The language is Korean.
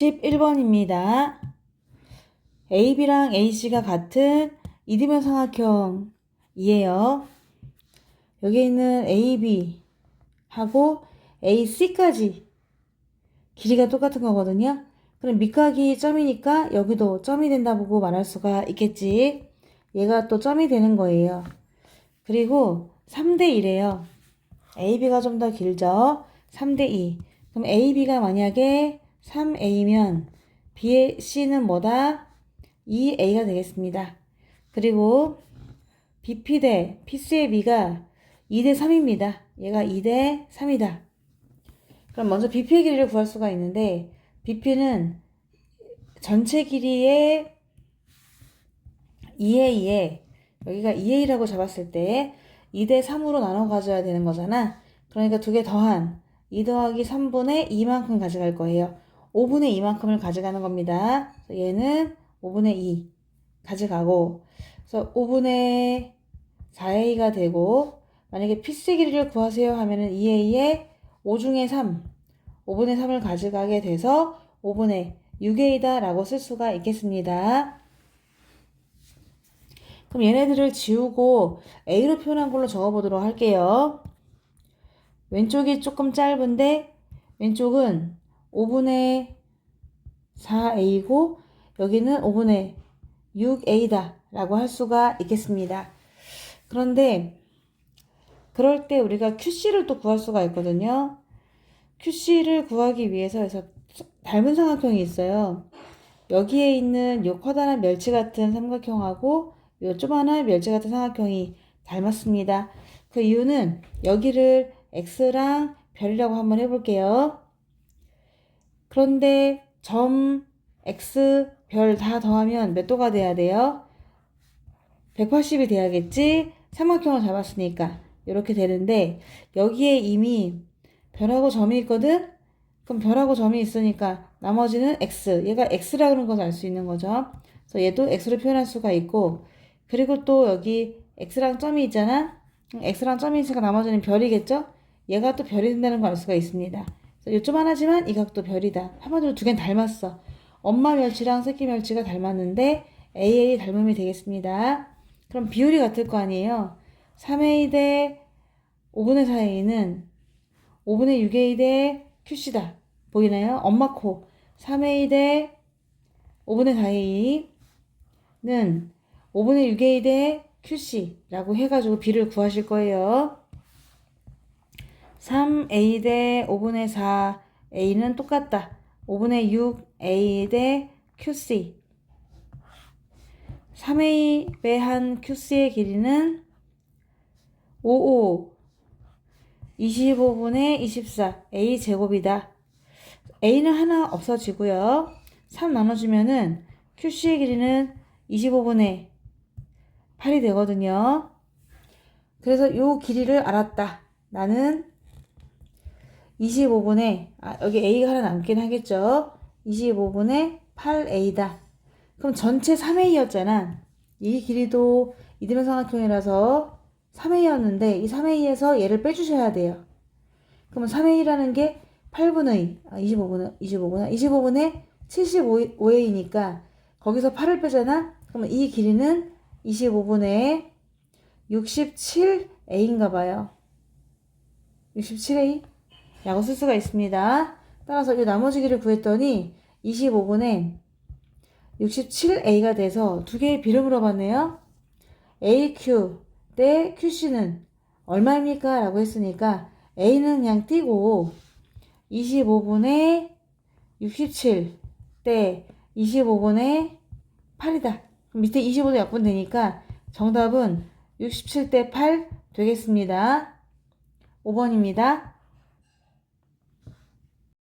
11번입니다. AB랑 AC가 같은 이디면 삼각형이에요. 여기 있는 AB하고 AC까지 길이가 똑같은 거거든요. 그럼 밑각이 점이니까 여기도 점이 된다 보고 말할 수가 있겠지. 얘가 또 점이 되는 거예요. 그리고 3대 2래요. AB가 좀 더 길죠. 3대 2. 그럼 AB가 만약에 3A면 B의 C는 뭐다? 2A가 되겠습니다. 그리고 BP 대 PC의 B가 2대 3입니다. 얘가 2대 3이다. 그럼 먼저 BP의 길이를 구할 수가 있는데 BP는 전체 길이의 2에 2에 여기가 2A라고 잡았을 때 2대 3으로 나눠 가져야 되는 거잖아. 그러니까 두 개 더한 2 더하기 3분의 2만큼 가져갈 거예요. 5분의 2만큼을 가져가는 겁니다. 얘는 5분의 2 가져가고 그래서 5분의 4A가 되고 만약에 피스 길이를 구하세요 하면은 2A에 5 중에 3 5분의 3을 가져가게 돼서 5분의 6A다 라고 쓸 수가 있겠습니다. 그럼 얘네들을 지우고 A로 표현한 걸로 적어보도록 할게요. 왼쪽이 조금 짧은데 왼쪽은 5분의 4a고 여기는 5분의 6a다 라고 할 수가 있겠습니다. 그런데 그럴 때 우리가 QC를 또 구할 수가 있거든요. QC를 구하기 위해서 해서 닮은 삼각형이 있어요. 여기에 있는 요 커다란 멸치 같은 삼각형하고 요 조그만한 멸치 같은 삼각형이 닮았습니다. 그 이유는 여기를 x랑 별이라고 한번 해볼게요. 그런데 점 x 별 다 더하면 몇 도가 돼야 돼요? 180이 돼야겠지? 삼각형을 잡았으니까 이렇게 되는데 여기에 이미 별하고 점이 있거든? 그럼 별하고 점이 있으니까 나머지는 x 얘가 x라는 것을 알 수 있는 거죠. 그래서 얘도 x로 표현할 수가 있고 그리고 또 여기 x랑 점이 있잖아. x랑 점이 있으니까 나머지는 별이겠죠? 얘가 또 별이 된다는 걸 알 수가 있습니다. 요조만하지만 이 각도 별이다. 한마디로 두 개는 닮았어. 엄마 멸치랑 새끼 멸치가 닮았는데 AA 닮음이 되겠습니다. 그럼 비율이 같을 거 아니에요. 3A 대 5분의 4A는 5분의 6A 대 QC다. 보이나요? 엄마 코. 3A 대 5분의 4A는 5분의 6A 대 QC라고 해가지고 비를 구하실 거예요. 3a 대 5분의 4a는 똑같다. 5분의 6a 대 qc 3a 배한 qc의 길이는 55 25분의 24 a 제곱이다. a는 하나 없어지고요. 3 나눠주면은 qc의 길이는 25분의 8이 되거든요. 그래서 요 길이를 알았다. 나는 25분의 아, 여기 a가 하나 남긴 하겠죠. 25분의 8a다. 그럼 전체 3a였잖아. 이 길이도 이등변 삼각형이라서 3a였는데 이 3a에서 얘를 빼주셔야 돼요. 그러면 3a라는 게 8분의 아, 25분의 25분의 25분의 75a니까 거기서 8을 빼잖아. 그러면 이 길이는 25분의 67a인가 봐요. 67a? 라고 쓸 수가 있습니다. 따라서 이 나머지 길을 구했더니 25분의 67a가 돼서 두 개의 비를 물어봤네요. aq 대 qc는 얼마입니까? 라고 했으니까 a는 그냥 띄고 25분의 67대 25분의 8이다. 밑에 25도 약분되니까 정답은 67대 8 되겠습니다. 5번입니다.